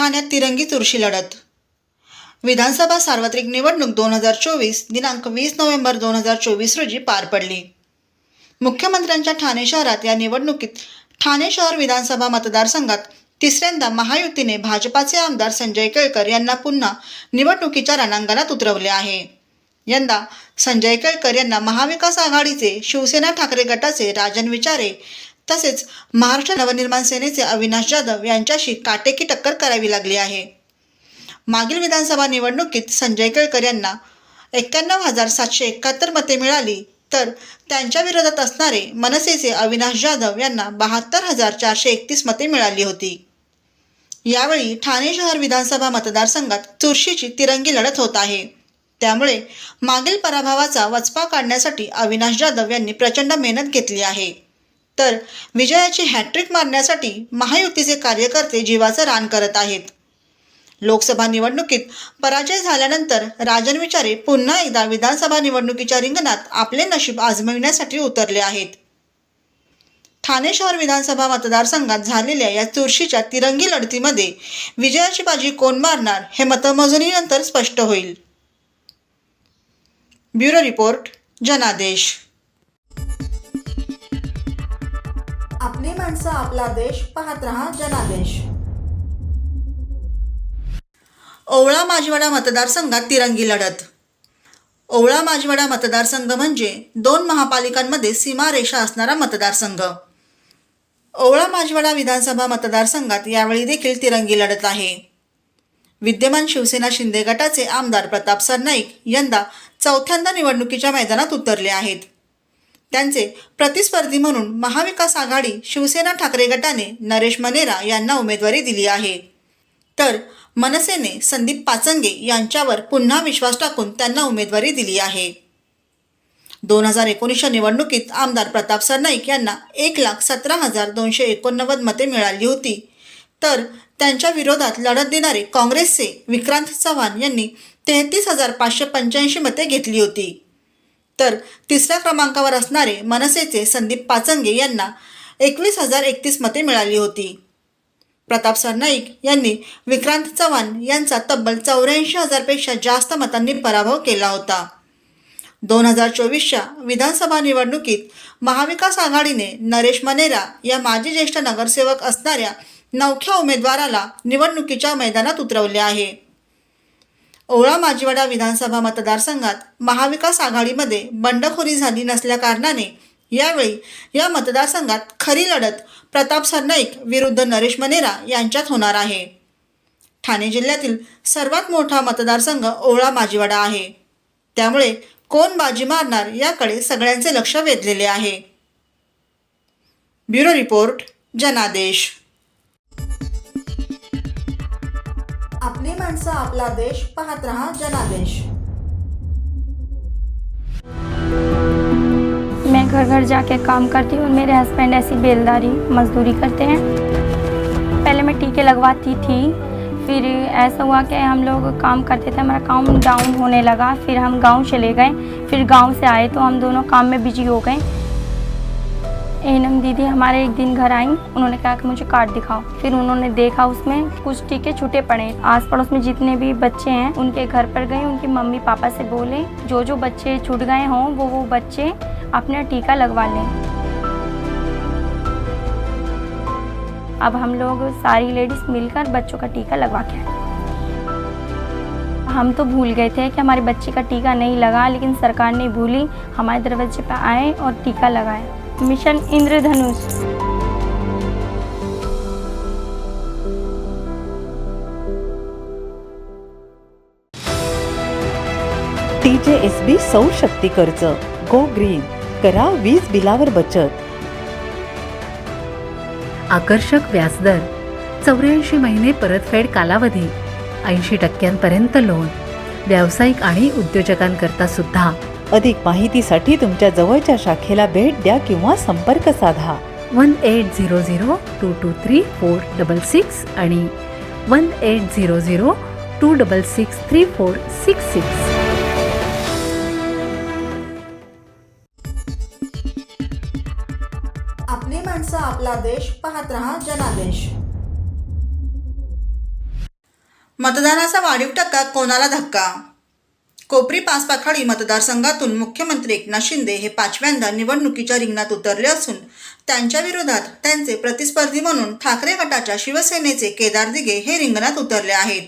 ठाण्यात तिरंगी चुरशी लढत. विधानसभा सार्वत्रिक निवडणूक दोन हजार चोवीस दिनांक वीस नोव्हेंबर दोन हजार चोवीस रोजी पार पडली. मुख्यमंत्र्यांच्या ठाणे शहरात या निवडणुकीत ठाणे शहर विधानसभा मतदारसंघात तिसऱ्यांदा महायुतीने भाजपाचे आमदार संजय केळकर यांना पुन्हा निवडणुकीच्या रणांगणात उतरवले आहे. यंदा संजय केळकर यांना महाविकास आघाडीचे शिवसेना ठाकरे गटाचे राजन विचारे तसेच महाराष्ट्र नवनिर्माण सेनेचे अविनाश जाधव यांच्याशी काटेकी टक्कर करावी लागली आहे. मागील विधानसभा निवडणुकीत संजय केळकर यांना एक्क्याण्णव हजार सातशे एकाहत्तर मते मिळाली तर त्यांच्या विरोधात असणारे मनसेचे अविनाश जाधव यांना बहात्तर हजार चारशे एकतीस मते मिळाली होती. यावेळी ठाणे शहर विधानसभा मतदारसंघात चुरशीची तिरंगी लढत होत आहे. त्यामुळे मागील पराभवाचा वचपा काढण्यासाठी अविनाश जाधव यांनी प्रचंड मेहनत घेतली आहे. तर विजयाची हॅट्रिक मारण्यासाठी महायुतीचे कार्यकर्ते जीवाचं रान करत आहेत. लोकसभा निवडणुकीत पराजय झाल्यानंतर राजन विचारे पुन्हा एकदा विधानसभा निवडणुकीच्या रिंगणात आपले नशीब आजमाविण्यासाठी उतरले आहेत. ठाणे शहर विधानसभा मतदारसंघात झालेल्या या चुरशीच्या तिरंगी लढतीमध्ये विजयाची बाजी कोण मारणार हे मतमोजणीनंतर स्पष्ट होईल. ब्युरो रिपोर्ट जनादेश. आपली माणसं आपला देश पाहत रहा जनादेश. ओवळा माजवाडा मतदारसंघात तिरंगी लढत. ओवळा माजवाडा मतदारसंघ म्हणजे दोन महापालिकांमध्ये सीमारेषा असणारा मतदारसंघ. ओवळा माजवाडा विधानसभा मतदारसंघात यावेळी देखील तिरंगी लढत आहे. विद्यमान शिवसेना शिंदे गटाचे आमदार प्रताप सरनाईक यंदा चौथ्यांदा निवडणुकीच्या मैदानात उतरले आहेत. त्यांचे प्रतिस्पर्धी म्हणून महाविकास आघाडी शिवसेना ठाकरे गटाने नरेश मनेरा यांना उमेदवारी दिली आहे. तर मनसेने संदीप पाचंगे यांच्यावर पुन्हा विश्वास टाकून त्यांना उमेदवारी दिली आहे. दोन हजार एकोणीसच्या निवडणुकीत आमदार प्रताप सरनाईक यांना एक लाख सतरा हजार दोनशे एकोणनव्वद मते मिळाली होती. तर त्यांच्या विरोधात लढत देणारे काँग्रेसचे विक्रांत चव्हाण यांनी तेहतीस हजार पाचशे पंच्याऐंशी मते घेतली होती. तर तिसऱ्या क्रमांकावर असणारे मनसेचे संदीप पाचंगे यांना एकवीस हजार एकतीस मते मिळाली होती. प्रताप सरनाईक यांनी विक्रांत चव्हाण यांचा तब्बल चौऱ्याऐंशी हजारपेक्षा जास्त मतांनी पराभव केला होता. दोन हजार चोवीसच्या विधानसभा निवडणुकीत महाविकास आघाडीने नरेश मनेरा या माजी ज्येष्ठ नगरसेवक असणाऱ्या नवख्या उमेदवाराला निवडणुकीच्या मैदानात उतरवले आहे. ओळा माजीवाडा विधानसभा मतदारसंघात महाविकास आघाडीमध्ये बंडखोरी झाली नसल्याकारणाने यावेळी या मतदारसंघात खरी लढत प्रताप सरनाईक विरुद्ध नरेश मनेरा यांच्यात होणार आहे. ठाणे जिल्ह्यातील सर्वात मोठा मतदारसंघ ओळा माजीवाडा आहे. त्यामुळे कोण बाजी मारणार याकडे सगळ्यांचे लक्ष वेधलेले आहे. ब्युरो रिपोर्ट जनादेश. आपली माणसं आपला देश पाहत रहा जनादेश. मैं घर घर जाके काम करती हूँ मेरे हस्बैंड ऐसी बेलदारी, मजदूरी करते हैं। पहले मैं टीके लगवाती थी, फिर ऐसा हुआ कि हम लोग काम करते थे, हमारा काम डाउन होने लगा, फिर हम गाँव चले गए, फिर गाँव से आए तो हम दोनों काम में बिज़ी हो गए। एनम दीदी हमारे एक दिन घर आई, उन्होंने कहा कि मुझे कार्ड दिखाओ। फिर उन्होंने देखा उसमें कुछ टीके छूटे पड़े। आस पड़ोस में जितने भी बच्चे हैं, उनके घर पर गए उनकी मम्मी पापा से बोले, जो जो बच्चे छूट गए हों, वो वो बच्चे अपना टीका लगवा लें। अब हम लोग सारी लेडीज़ मिलकर बच्चों का टीका लगवा के हम तो भूल गए थे कि हमारे बच्चे का टीका नहीं लगा, लेकिन सरकार ने भूली हमारे दरवाजे पर आए और टीका लगाए। Mission Indradhanush. T J S B सौर शक्ती कर्ज. गो ग्रीन करा वीज बिलावर बचत. आकर्षक व्याजदर. चौऱ्याऐंशी महिने परतफेड कालावधी. ऐंशी टक्क्यांपर्यंत लोन. व्यावसायिक आणि उद्योजकांकरता सुद्धा. अधिक माहितीसाठी तुमच्या जवळच्या शाखेला भेट द्या किंवा संपर्क साधा. One eight zero zero two two three four double six आणि one eight zero zero two double six three four six six. आपली माणसं आपला देश पाहत रहा जनादेश. मतदानाचा वाढीव टक्का कोणाला धक्का? कोपरी पाचपाखाडी मतदारसंघातून मुख्यमंत्री एकनाथ शिंदे हे पाचव्यांदा निवडणुकीच्या रिंगणात उतरले असून त्यांच्या विरोधात त्यांचे प्रतिस्पर्धी म्हणून ठाकरे गटाच्या शिवसेनेचे केदार दिघे हे रिंगणात उतरले आहेत.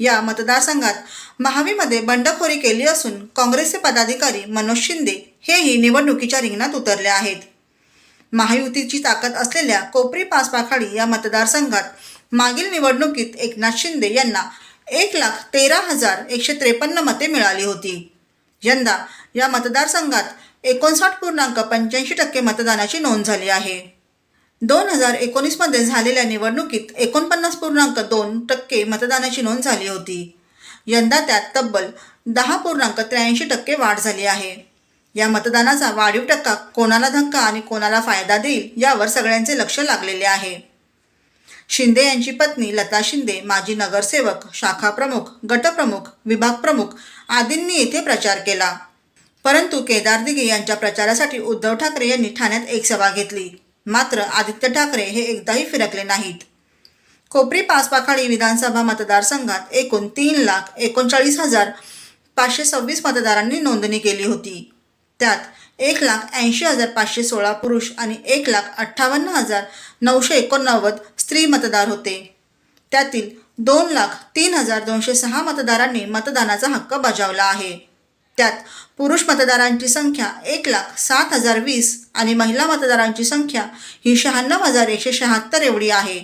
या मतदारसंघात महावीमध्ये बंडखोरी केली असून काँग्रेसचे पदाधिकारी मनोज शिंदे हेही निवडणुकीच्या रिंगणात उतरले आहेत. महायुतीची ताकद असलेल्या कोपरी पाचपाखाडी या मतदारसंघात मागील निवडणुकीत एकनाथ शिंदे यांना एक लाख तेरा हजार एकशे त्रेपन्न मते मिळाली होती. यंदा या मतदारसंघात एकोणसाठ पूर्णांक पंच्याऐंशी टक्के मतदानाची नोंद झाली आहे. दोन हजार एकोणीसमध्ये झालेल्या निवडणुकीत एकोणपन्नास पूर्णांक दोन टक्के मतदानाची नोंद झाली होती. यंदा त्यात तब्बल दहा पूर्णांक त्र्याऐंशी टक्के वाढ झाली आहे. या मतदानाचा वाढीव टक्का कोणाला धक्का आणि कोणाला फायदा देईल यावर सगळ्यांचे लक्ष लागलेले आहे. शिंदे यांची पत्नी लता शिंदे माजी नगरसेवक शाखा प्रमुख गटप्रमुख विभाग प्रमुख आदींनी येथे प्रचार केला. परंतु केदार दिघे यांच्या प्रचारासाठी उद्धव ठाकरे यांनी ठाण्यात एक सभा घेतली. मात्र आदित्य ठाकरे हे एकदाही फिरकले नाहीत. कोपरी पाचपाखाडी विधानसभा मतदारसंघात एकूण तीन लाख एकोणचाळीस हजार पाचशे सव्वीस मतदारांनी नोंदणी केली होती. त्यात एक लाख ऐंशी हजार पाचशे सोळा पुरुष आणि एक लाख अठ्ठावन्न हजार नऊशे एकोणनव्वद स्त्री मतदार होते. त्यातील दोन लाख तीन हजार दोनशे सहा मतदारांनी मतदानाचा हक्क बजावला आहे. त्यात पुरुष मतदारांची संख्या एक लाख सात हजार वीस आणि महिला मतदारांची संख्या ही शहाण्णव हजार एकशे शहात्तर एवढी आहे.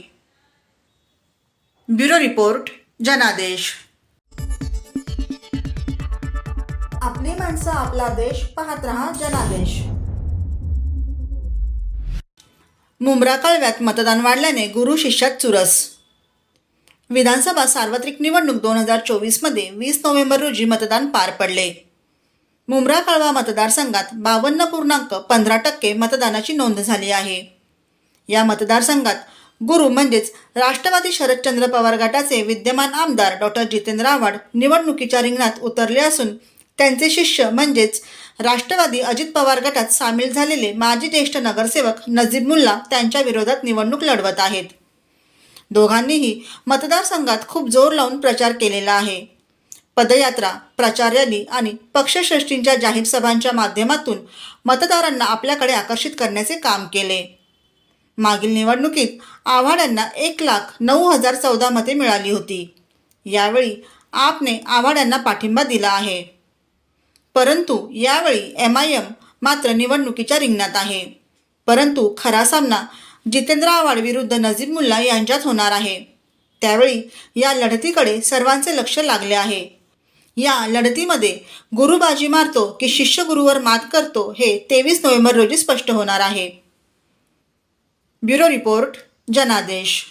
ब्युरो रिपोर्ट जनादेश. आपली माणसं आपला देश पाहत रहा जनादेश. मुंब्रा कळव्यात मतदान वाढल्याने गुरु शिष्यात चुरस. विधानसभा सार्वत्रिक निवडणूक दोन हजार चोवीसमध्ये वीस नोव्हेंबर रोजी मतदान पार पडले. मुंब्रा कळवा मतदारसंघात बावन्न पूर्णांक पंधरा टक्के मतदानाची नोंद झाली आहे. या मतदारसंघात गुरु म्हणजेच राष्ट्रवादी शरदचंद्र पवार गटाचे विद्यमान आमदार डॉक्टर जितेंद्र आव्हाड निवडणुकीच्या रिंगणात उतरले असून त्यांचे शिष्य म्हणजेच राष्ट्रवादी अजित पवार गटात सामील झालेले माजी ज्येष्ठ नगरसेवक नजीब मुल्ला त्यांच्या विरोधात निवडणूक लढवत आहेत. दोघांनीही मतदारसंघात खूप जोर लावून प्रचार केलेला आहे. पदयात्रा प्रचार रॅली आणि पक्षश्रेष्ठींच्या जाहीर सभांच्या माध्यमातून मतदारांना आपल्याकडे आकर्षित करण्याचे काम केले. मागील निवडणुकीत आव्हाड्यांना एक लाख नऊ हजार चौदा मते मिळाली होती. यावेळी आपने आव्हाड्यांना पाठिंबा दिला आहे. परंतु यावेळी एम आय एम मात्र निवडणुकीच्या रिंगणात आहे. परंतु खरा सामना जितेंद्र आव्हाड विरुद्ध नजीब मुल्ला यांच्यात होणार आहे. त्यावेळी या लढतीकडे सर्वांचे लक्ष लागले आहे. या लढतीमध्ये गुरु बाजी मारतो की शिष्य गुरुवर मात करतो हे तेवीस नोव्हेंबर रोजी स्पष्ट होणार आहे. ब्युरो रिपोर्ट जनादेश.